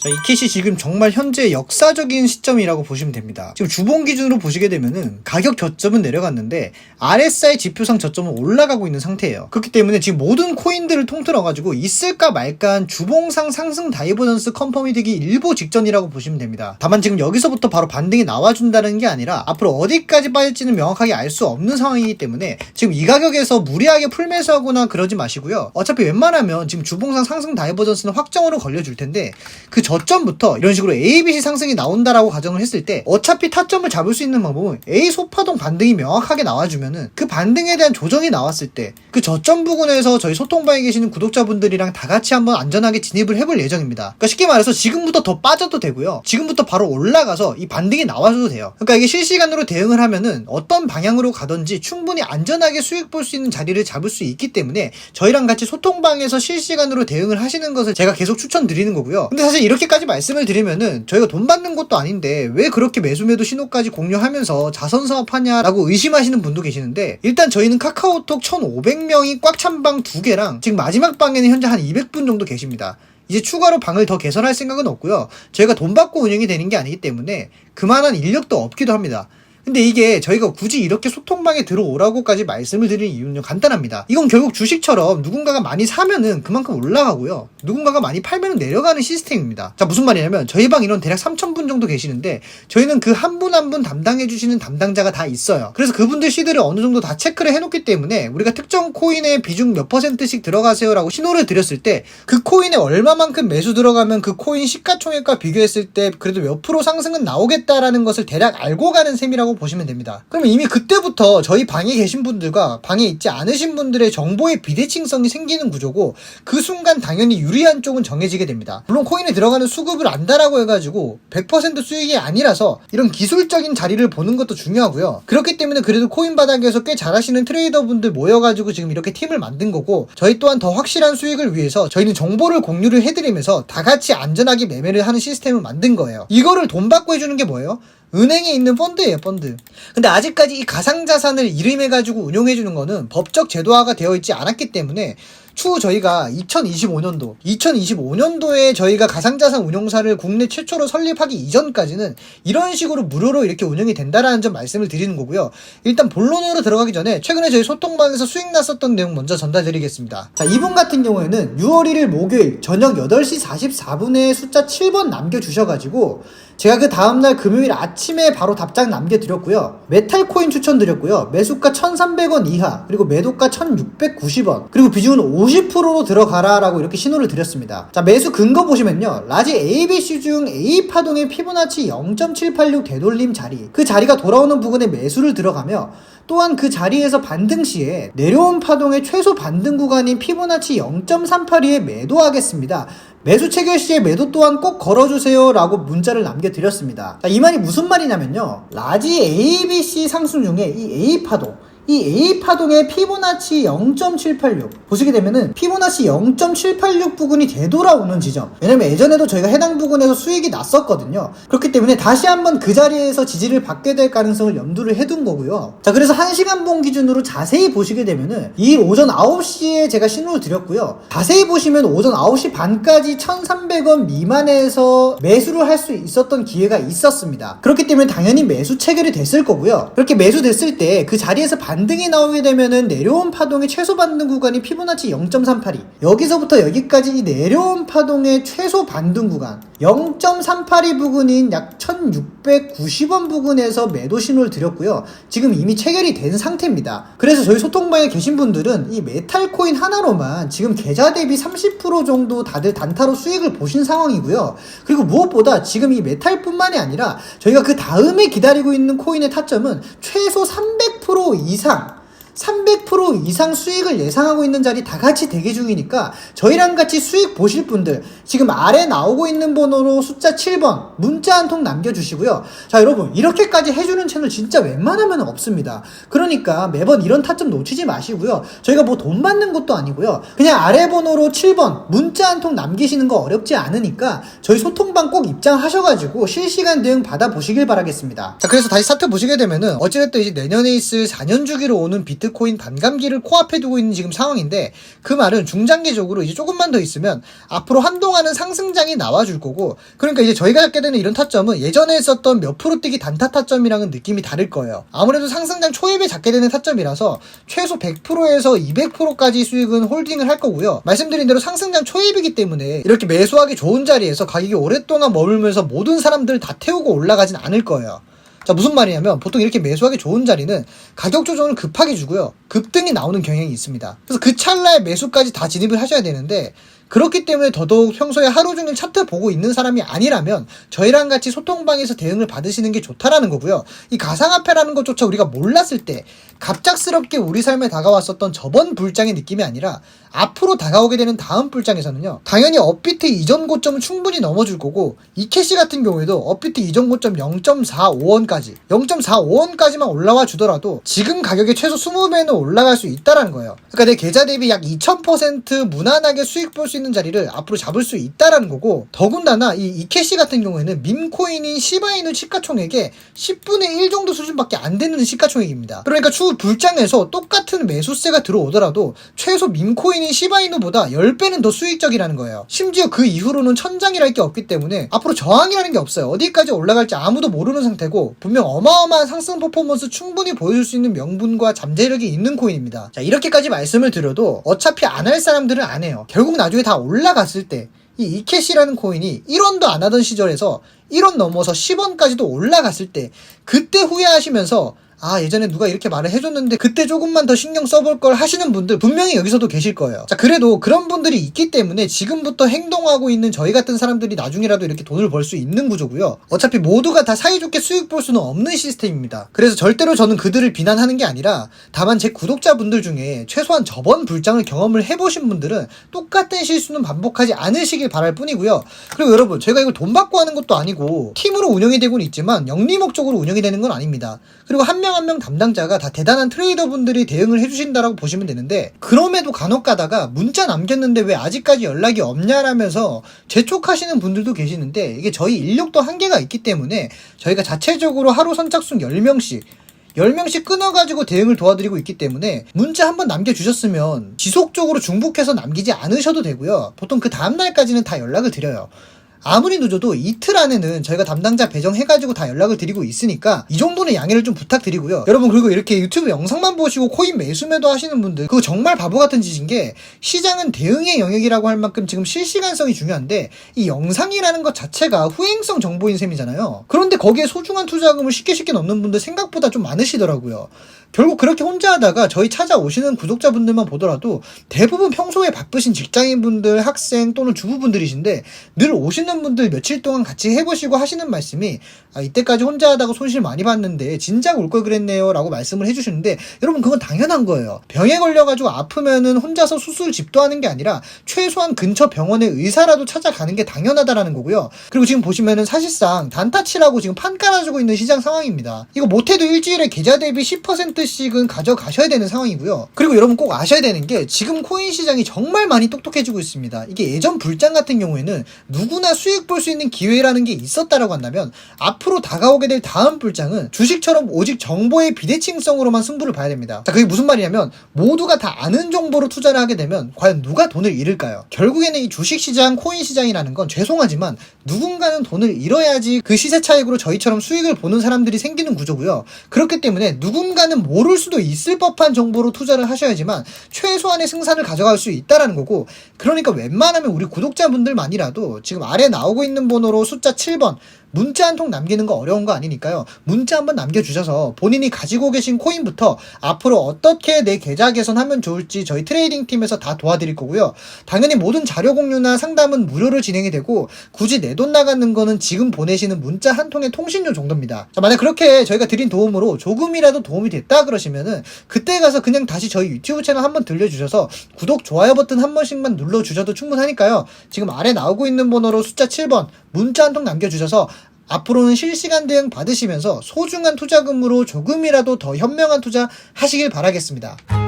자, 이 킷이 지금 정말 현재 역사적인 시점이라고 보시면 됩니다. 지금 주봉 기준으로 보시게 되면은 가격 저점은 내려갔는데 RSI 지표상 저점은 올라가고 있는 상태예요. 그렇기 때문에 지금 모든 코인들을 통틀어 가지고 있을까 말까한 주봉상 상승 다이버전스 컨펌이 되기 일보 직전이라고 보시면 됩니다. 다만 지금 여기서부터 바로 반등이 나와준다는 게 아니라 앞으로 어디까지 빠질지는 명확하게 알 수 없는 상황이기 때문에 지금 이 가격에서 무리하게 풀매수하거나 그러지 마시고요. 어차피 웬만하면 지금 주봉상 상승 다이버전스는 확정으로 걸려줄 텐데 그 저점부터 이런 식으로 ABC 상승이 나온다라고 가정을 했을 때 어차피 타점을 잡을 수 있는 방법은 A 소파동 반등이 명확하게 나와주면은 그 반등에 대한 조정이 나왔을 때 그 저점 부근에서 저희 소통방에 계시는 구독자분들이랑 다 같이 한번 안전하게 진입을 해볼 예정입니다. 그러니까 쉽게 말해서 지금부터 더 빠져도 되고요. 지금부터 바로 올라가서 이 반등이 나와줘도 돼요. 그러니까 이게 실시간으로 대응을 하면은 어떤 방향으로 가든지 충분히 안전하게 수익 볼 수 있는 자리를 잡을 수 있기 때문에 저희랑 같이 소통방에서 실시간으로 대응을 하시는 것을 제가 계속 추천드리는 거고요. 근데 사실 이렇게 까지 말씀을 드리면은 저희가 돈 받는 것도 아닌데 왜 그렇게 매수매도 신호까지 공유하면서 자선사업하냐라고 의심하시는 분도 계시는데 일단 저희는 카카오톡 1,500명이 꽉 찬 방 두 개랑 지금 마지막 방에는 현재 한 200분 정도 계십니다. 이제 추가로 방을 더 개설할 생각은 없고요. 저희가 돈 받고 운영이 되는 게 아니기 때문에 그만한 인력도 없기도 합니다. 근데 이게 저희가 굳이 이렇게 소통방에 들어오라고까지 말씀을 드리는 이유는 간단합니다. 이건 결국 주식처럼 누군가가 많이 사면은 그만큼 올라가고요. 누군가가 많이 팔면 내려가는 시스템입니다. 자, 무슨 말이냐면 저희 방 인원 대략 3,000분 정도 계시는데 저희는 그 한 분 한 분 담당해주시는 담당자가 다 있어요. 그래서 그분들 시드를 어느 정도 다 체크를 해놓기 때문에 우리가 특정 코인의 비중 몇 퍼센트씩 들어가세요라고 신호를 드렸을 때 그 코인에 얼마만큼 매수 들어가면 그 코인 시가총액과 비교했을 때 그래도 몇 프로 상승은 나오겠다라는 것을 대략 알고 가는 셈이라고 보시면 됩니다. 그러면 이미 그때부터 저희 방에 계신 분들과 방에 있지 않으신 분들의 정보의 비대칭성이 생기는 구조고 그 순간 당연히 유리한 쪽은 정해지게 됩니다. 물론 코인에 들어가는 수급을 안다라고 해가지고 100% 수익이 아니라서 이런 기술적인 자리를 보는 것도 중요하고요. 그렇기 때문에 그래도 코인 바닥에서 꽤 잘하시는 트레이더분들 모여가지고 지금 이렇게 팀을 만든 거고 저희 또한 더 확실한 수익을 위해서 저희는 정보를 공유를 해드리면서 다 같이 안전하게 매매를 하는 시스템을 만든 거예요. 이거를 돈 받고 해주는 게 뭐예요? 은행에 있는 펀드예요, 펀드. 근데 아직까지 이 가상자산을 이름해가지고 운용해주는 거는 법적 제도화가 되어 있지 않았기 때문에 추후 저희가 2025년도, 2025년도에 저희가 가상자산 운용사를 국내 최초로 설립하기 이전까지는 이런 식으로 무료로 이렇게 운영이 된다라는 점 말씀을 드리는 거고요. 일단 본론으로 들어가기 전에 최근에 저희 소통방에서 수익 났었던 내용 먼저 전달드리겠습니다. 자, 이분 같은 경우에는 6월 1일 목요일 저녁 8시 44분에 숫자 7번 남겨주셔가지고 제가 그 다음날 금요일 아침에 바로 답장 남겨드렸고요. 메탈 코인 추천드렸고요. 매수가 1,300원 이하, 그리고 매도가 1,690원, 그리고 비중은 50%로 들어가라 라고 이렇게 신호를 드렸습니다. 자, 매수 근거 보시면요. 라지 ABC 중 A 파동의 피보나치 0.786 되돌림 자리, 그 자리가 돌아오는 부분에 매수를 들어가며 또한 그 자리에서 반등 시에 내려온 파동의 최소 반등 구간인 피보나치 0.382에 매도하겠습니다. 매수 체결 시에 매도 또한 꼭 걸어주세요 라고 문자를 남겨드렸습니다. 자, 이 말이 무슨 말이냐면요. 라지 ABC 상승 중에 이 A 파동, 이 A 파동의 피보나치 0.786 보시게 되면은 피보나치 0.786 부근이 되돌아오는 지점. 왜냐면 예전에도 저희가 해당 부근에서 수익이 났었거든요. 그렇기 때문에 다시 한번 그 자리에서 지지를 받게 될 가능성을 염두를 해둔 거고요. 자 그래서 1시간 봉 기준으로 자세히 보시게 되면은 이 오전 9시에 제가 신호를 드렸고요. 자세히 보시면 오전 9시 반까지 1300원 미만에서 매수를 할 수 있었던 기회가 있었습니다. 그렇기 때문에 당연히 매수 체결이 됐을 거고요. 그렇게 매수됐을 때 그 자리에서 반 등이 나오게 되면은 내려온 파동의 최소 반등 구간이 피보나치 0.382 여기서부터 여기까지 이 내려온 파동의 최소 반등 구간. 0.382 부근인 약 1690원 부근에서 매도 신호를 드렸고요. 지금 이미 체결이 된 상태입니다. 그래서 저희 소통방에 계신 분들은 이 메탈 코인 하나로만 지금 계좌 대비 30% 정도 다들 단타로 수익을 보신 상황이고요. 그리고 무엇보다 지금 이 메탈뿐만이 아니라 저희가 그 다음에 기다리고 있는 코인의 타점은 최소 300% 이상 哼300% 이상 수익을 예상하고 있는 자리 다 같이 대기 중이니까 저희랑 같이 수익 보실 분들 지금 아래 나오고 있는 번호로 숫자 7번 문자 한 통 남겨주시고요. 자 여러분 이렇게까지 해주는 채널 진짜 웬만하면 없습니다. 그러니까 매번 이런 타점 놓치지 마시고요. 저희가 뭐 돈 받는 것도 아니고요. 그냥 아래 번호로 7번 문자 한 통 남기시는 거 어렵지 않으니까 저희 소통방 꼭 입장하셔가지고 실시간 대응 받아보시길 바라겠습니다. 자 그래서 다시 차트 보시게 되면은 어찌됐든 이제 내년에 있을 4년 주기로 오는 비트 비트코인 반감기를 코앞에 두고 있는 지금 상황인데 그 말은 중장기적으로 이제 조금만 더 있으면 앞으로 한동안은 상승장이 나와줄 거고 그러니까 이제 저희가 잡게 되는 이런 타점은 예전에 했었던 몇 프로 뛰기 단타 타점이랑은 느낌이 다를 거예요. 아무래도 상승장 초입에 잡게 되는 타점이라서 최소 100%에서 200%까지 수익은 홀딩을 할 거고요. 말씀드린 대로 상승장 초입이기 때문에 이렇게 매수하기 좋은 자리에서 가격이 오랫동안 머물면서 모든 사람들 다 태우고 올라가진 않을 거예요. 자, 무슨 말이냐면 보통 이렇게 매수하기 좋은 자리는 가격 조정을 급하게 주고요. 급등이 나오는 경향이 있습니다. 그래서 그 찰나에 매수까지 다 진입을 하셔야 되는데 그렇기 때문에 더더욱 평소에 하루 종일 차트 보고 있는 사람이 아니라면 저희랑 같이 소통방에서 대응을 받으시는 게 좋다라는 거고요. 이 가상화폐라는 것조차 우리가 몰랐을 때 갑작스럽게 우리 삶에 다가왔었던 저번 불장의 느낌이 아니라 앞으로 다가오게 되는 다음 불장에서는요. 당연히 업비트 이전 고점은 충분히 넘어줄 거고 이 캐시 같은 경우에도 업비트 이전 고점 0.45원까지 0.45원까지만 올라와 주더라도 지금 가격의 최소 20배는 올라갈 수 있다라는 거예요. 그러니까 내 계좌 대비 약 2000% 무난하게 수익 볼 수 있는 자리를 앞으로 잡을 수 있다라는 거고 더군다나 이 이캐시 같은 경우에는 밈코인인 시바이누 시가총액의 10분의 1 정도 수준밖에 안 되는 시가총액입니다. 그러니까 추후 불장에서 똑같은 매수세가 들어오더라도 최소 밈코인인 시바이누보다 10배는 더 수익적이라는 거예요. 심지어 그 이후로는 천장이랄 게 없기 때문에 앞으로 저항이라는 게 없어요. 어디까지 올라갈지 아무도 모르는 상태고 분명 어마어마한 상승 퍼포먼스 충분히 보여줄 수 있는 명분과 잠재력이 있는 코인입니다. 자 이렇게까지 말씀을 드려도 어차피 안 할 사람들은 안 해요. 결국 나중에 다 올라갔을 때 이 이캐시라는 코인이 1원도 안 하던 시절에서 1원 넘어서 10원까지도 올라갔을 때 그때 후회하시면서 아 예전에 누가 이렇게 말을 해줬는데 그때 조금만 더 신경 써볼 걸 하시는 분들 분명히 여기서도 계실 거예요. 자 그래도 그런 분들이 있기 때문에 지금부터 행동하고 있는 저희 같은 사람들이 나중에라도 이렇게 돈을 벌 수 있는 구조고요. 어차피 모두가 다 사이좋게 수익 볼 수는 없는 시스템입니다. 그래서 절대로 저는 그들을 비난하는 게 아니라 다만 제 구독자분들 중에 최소한 저번 불장을 경험을 해보신 분들은 똑같은 실수는 반복하지 않으시길 바랄 뿐이고요. 그리고 여러분 제가 이걸 돈 받고 하는 것도 아니고 팀으로 운영이 되고는 있지만 영리 목적으로 운영이 되는 건 아닙니다. 그리고 한명 한 명 담당자가 다 대단한 트레이더분들이 대응을 해주신다라고 보시면 되는데 그럼에도 간혹 가다가 문자 남겼는데 왜 아직까지 연락이 없냐라면서 재촉하시는 분들도 계시는데 이게 저희 인력도 한계가 있기 때문에 저희가 자체적으로 하루 선착순 10명씩 10명씩 끊어가지고 대응을 도와드리고 있기 때문에 문자 한번 남겨주셨으면 지속적으로 중복해서 남기지 않으셔도 되고요. 보통 그 다음날까지는 다 연락을 드려요. 아무리 늦어도 이틀 안에는 저희가 담당자 배정해가지고 다 연락을 드리고 있으니까 이 정도는 양해를 좀 부탁드리고요. 여러분 그리고 이렇게 유튜브 영상만 보시고 코인 매수매도 하시는 분들 그거 정말 바보 같은 짓인 게 시장은 대응의 영역이라고 할 만큼 지금 실시간성이 중요한데 이 영상이라는 것 자체가 후행성 정보인 셈이잖아요. 그런데 거기에 소중한 투자금을 쉽게 쉽게 넣는 분들 생각보다 좀 많으시더라고요. 결국 그렇게 혼자 하다가 저희 찾아오시는 구독자분들만 보더라도 대부분 평소에 바쁘신 직장인분들, 학생 또는 주부분들이신데 늘 오시는 분들 며칠 동안 같이 해보시고 하시는 말씀이 아, 이때까지 혼자 하다가 손실 많이 봤는데 진작 올 걸 그랬네요 라고 말씀을 해주시는데 여러분 그건 당연한 거예요. 병에 걸려가지고 아프면은 혼자서 수술 집도하는 게 아니라 최소한 근처 병원의 의사라도 찾아가는 게 당연하다라는 거고요. 그리고 지금 보시면은 사실상 단타치라고 지금 판 깔아주고 있는 시장 상황입니다. 이거 못해도 일주일에 계좌 대비 10%씩은 가져가셔야 되는 상황이고요. 그리고 여러분 꼭 아셔야 되는 게 지금 코인 시장이 정말 많이 똑똑해지고 있습니다. 이게 예전 불장 같은 경우에는 누구나 수익 볼 수 있는 기회라는 게 있었다라고 한다면 앞으로 다가오게 될 다음 불장은 주식처럼 오직 정보의 비대칭성으로만 승부를 봐야 됩니다. 자, 그게 무슨 말이냐면 모두가 다 아는 정보로 투자를 하게 되면 과연 누가 돈을 잃을까요? 결국에는 이 주식 시장, 코인 시장이라는 건 죄송하지만 누군가는 돈을 잃어야지 그 시세 차익으로 저희처럼 수익을 보는 사람들이 생기는 구조고요. 그렇기 때문에 누군가는 모를 수도 있을 법한 정보로 투자를 하셔야지만 최소한의 승산을 가져갈 수 있다라는 거고 그러니까 웬만하면 우리 구독자분들만이라도 지금 아래 나오고 있는 번호로 숫자 7번 문자 한 통 남기는 거 어려운 거 아니니까요. 문자 한번 남겨주셔서 본인이 가지고 계신 코인부터 앞으로 어떻게 내 계좌 개선하면 좋을지 저희 트레이딩 팀에서 다 도와드릴 거고요. 당연히 모든 자료 공유나 상담은 무료로 진행이 되고 굳이 내 돈 나가는 거는 지금 보내시는 문자 한 통의 통신료 정도입니다. 자, 만약 그렇게 저희가 드린 도움으로 조금이라도 도움이 됐다 그러시면은 그때 가서 그냥 다시 저희 유튜브 채널 한번 들려주셔서 구독, 좋아요 버튼 한 번씩만 눌러주셔도 충분하니까요. 지금 아래 나오고 있는 번호로 숫자 7번 문자 한 통 남겨주셔서 앞으로는 실시간 대응 받으시면서 소중한 투자금으로 조금이라도 더 현명한 투자 하시길 바라겠습니다.